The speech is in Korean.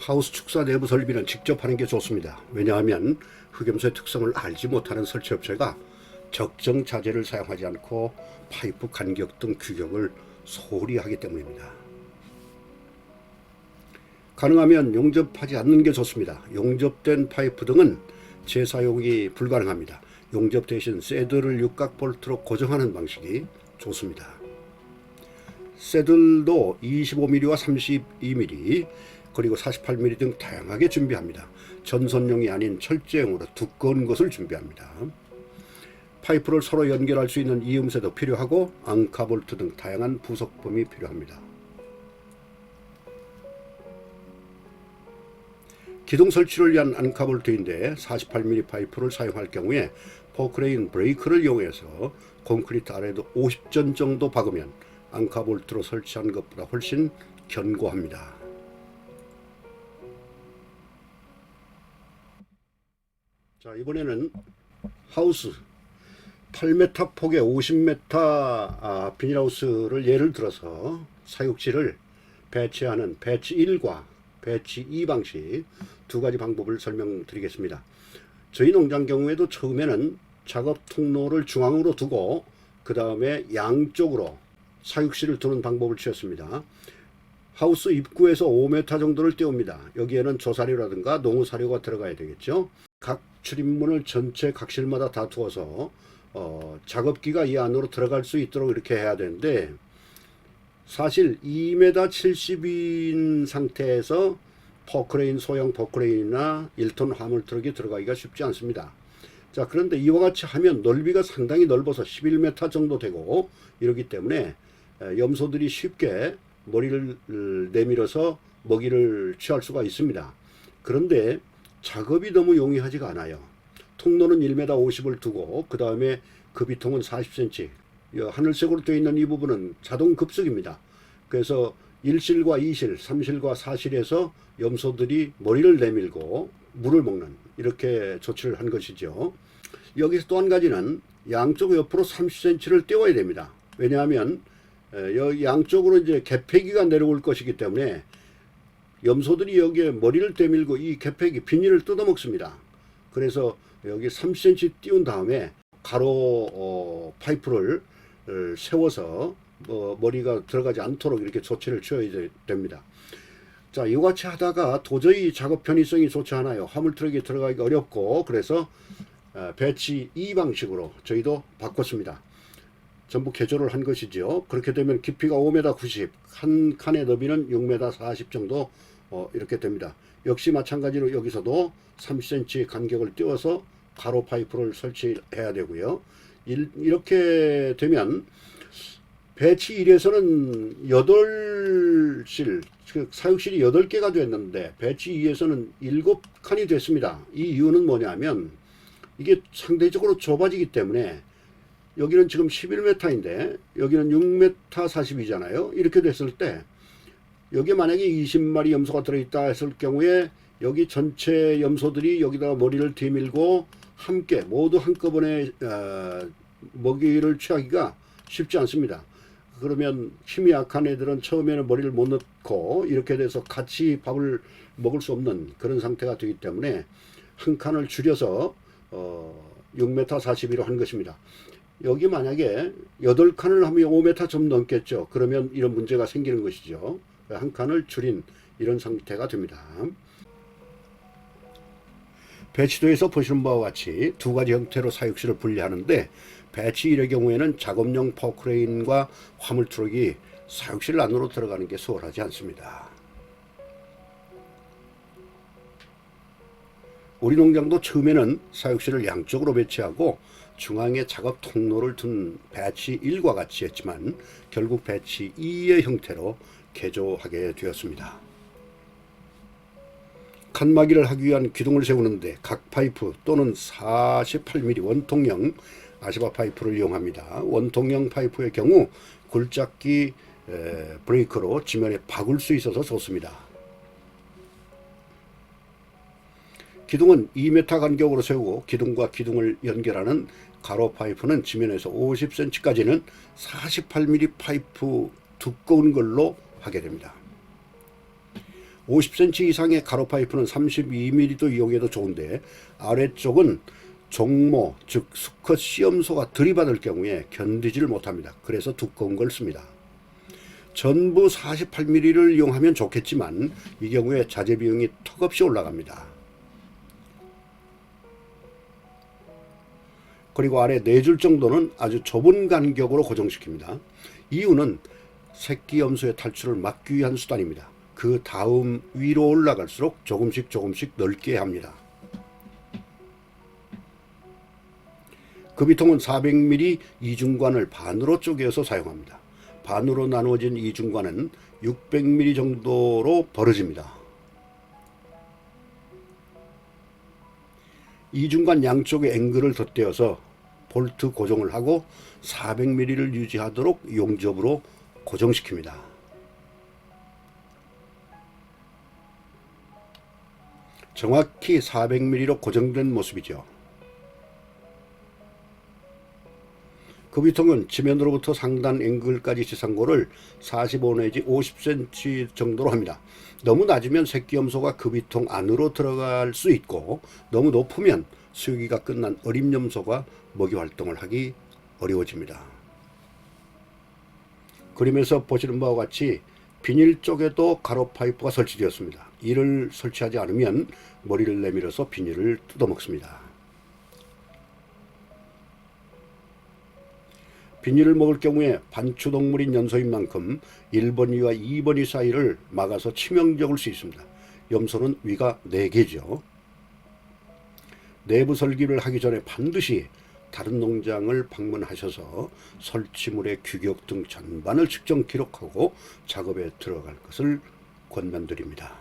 하우스 축사 내부 설비는 직접 하는 게 좋습니다. 왜냐하면 흑염소의 특성을 알지 못하는 설치업체가 적정 자재를 사용하지 않고 파이프 간격 등 규격을 소홀히 하기 때문입니다. 가능하면 용접하지 않는 게 좋습니다. 용접된 파이프 등은 재사용이 불가능합니다. 용접 대신 새들을 육각 볼트로 고정하는 방식이 좋습니다. 새들도 25mm와 32mm 그리고 48mm 등 다양하게 준비합니다. 전선용이 아닌 철제용으로 두꺼운 것을 준비합니다. 파이프를 서로 연결할 수 있는 이음새도 필요하고 앙카볼트 등 다양한 부속품이 필요합니다. 기둥 설치를 위한 앙카볼트인데 48mm 파이프를 사용할 경우에 포크레인 브레이크를 이용해서 콘크리트 아래도 50전 정도 박으면 앙카볼트로 설치한 것보다 훨씬 견고합니다. 자 이번에는 하우스 8m 폭의 50m 아, 비닐하우스를 예를 들어서 사육지를 배치하는 배치 1과 배치 2 방식 두 가지 방법을 설명드리겠습니다. 저희 농장 경우에도 처음에는 작업 통로를 중앙으로 두고 그 다음에 양쪽으로 사육실을 두는 방법을 취했습니다. 하우스 입구에서 5m 정도를 띄웁니다. 여기에는 조사료라든가 농우사료가 들어가야 되겠죠. 각 출입문을 전체 각실마다 다 두어서 어, 작업기가 이 안으로 들어갈 수 있도록 이렇게 해야 되는데 사실 2m 70인 상태에서 포크레인 소형 포크레인이나 1톤 화물 트럭이 들어가기가 쉽지 않습니다. 자 그런데 이와 같이 하면 넓이가 상당히 넓어서 11m 정도 되고 이러기 때문에 에, 염소들이 쉽게 머리를 내밀어서 먹이를 취할 수가 있습니다. 그런데 작업이 너무 용이하지가 않아요. 통로는 1m 50을 두고 그 다음에 급이통은 40cm 이 하늘색으로 되어 있는 이 부분은 자동 급속입니다. 그래서 1실과 2실, 3실과 4실에서 염소들이 머리를 내밀고 물을 먹는 이렇게 조치를 한 것이죠. 여기서 또 한 가지는 양쪽 옆으로 30cm를 띄워야 됩니다. 왜냐하면 양쪽으로 이제 개폐기가 내려올 것이기 때문에 염소들이 여기에 머리를 대밀고 이 개폐기 비닐을 뜯어먹습니다. 그래서 여기 3cm 띄운 다음에 가로 어, 파이프를 어, 세워서 뭐 머리가 들어가지 않도록 이렇게 조치를 취해야 되- 됩니다. 자, 이같이 하다가 도저히 작업 편의성이 좋지 않아요. 화물 트럭에 들어가기가 어렵고 그래서 어, 배치 2 방식으로 저희도 바꿨습니다. 전부 개조를 한 것이죠. 그렇게 되면 깊이가 5m 90, 한 칸의 너비는 6m 40 정도 어, 이렇게 됩니다. 역시 마찬가지로 여기서도 30cm 간격을 띄워서 가로 파이프를 설치해야 되고요. 일- 이렇게 되면 배치 1에서는 8실, 그 사육실이 8개가 됐는데 배치 2에서는 7칸이 됐습니다. 이 이유는 뭐냐면 이게 상대적으로 좁아지기 때문에 여기는 지금 11m인데 여기는 6m 40이잖아요. 이렇게 됐을 때 여기에 만약에 20마리 염소가 들어있다 했을 경우에 여기 전체 염소들이 여기다가 머리를 뒤밀고 함께 모두 한꺼번에 어, 먹이를 취하기가 쉽지 않습니다. 그러면 힘이 약한 애들은 처음에는 머리를 못 넣고 이렇게 돼서 같이 밥을 먹을 수 없는 그런 상태가 되기 때문에 한 칸을 줄여서 어, 6m 41로 한 것입니다. 여기 만약에 8칸을 하면 5m 좀 넘겠죠. 그러면 이런 문제가 생기는 것이죠. 한 칸을 줄인 이런 상태가 됩니다. 배치도에서 보시는 바와 같이 두 가지 형태로 사육실을 분리하는데 배치 1의 경우에는 작업용 포크레인과 화물 트럭이 사육실 안으로 들어가는 게 수월하지 않습니다. 우리 농장도 처음에는 사육실을 양쪽으로 배치하고 중앙에 작업 통로를 둔 배치 1과 같이 했지만 결국 배치 2의 형태로 개조하게 되었습니다. 칸막이를 하기 위한 기둥을 세우는데 각 파이프 또는 48mm 원통형 아시바 파이프를 이용합니다. 원통형 파이프의 경우 굴착기 에, 브레이크로 지면에 박을 수 있어서 좋습니다. 기둥은 2m 간격으로 세우고 기둥과 기둥을 연결하는 가로 파이프는 지면에서 50cm까지는 48mm 파이프 두꺼운 걸로 하게 됩니다. 50cm 이상의 가로 파이프는 32mm도 이용해도 좋은데 아래쪽은 종모 즉 수컷 시험소가 들이받을 경우에 견디지를 못합니다. 그래서 두꺼운 걸 씁니다. 전부 48mm를 이용하면 좋겠지만 이 경우에 자재 비용이 턱없이 올라갑니다. 그리고 아래 네 줄 정도는 아주 좁은 간격으로 고정시킵니다. 이유는 새끼 염소의 탈출을 막기 위한 수단입니다. 그 다음 위로 올라갈수록 조금씩 조금씩 넓게 합니다. 급이통은 400mm 이중관을 반으로 쪼개서 사용합니다. 반으로 나누어진 이중관은 600mm 정도로 벌어집니다. 이중관 양쪽에 앵글을 덧대어서 볼트 고정을 하고 400mm를 유지하도록 용접으로 고정시킵니다. 정확히 400mm로 고정된 모습이죠. 급유통은 지면으로부터 상단 앵글까지 지상고를 45 내지 50cm 정도로 합니다. 너무 낮으면 새끼 염소가 급유통 안으로 들어갈 수 있고 너무 높으면 수유기가 끝난 어린 염소가 먹이 활동을 하기 어려워집니다. 그림에서 보시는 바와 같이 비닐 쪽에도 가로 파이프가 설치되었습니다. 이를 설치하지 않으면 머리를 내밀어서 비닐을 뜯어먹습니다. 비닐을 먹을 경우에 반추동물인 연소인 만큼 1번위와 2번위 사이를 막아서 치명적일 수 있습니다. 염소는 위가 4개죠. 내부 설계를 하기 전에 반드시 다른 농장을 방문하셔서 설치물의 규격 등 전반을 측정 기록하고 작업에 들어갈 것을 권면드립니다.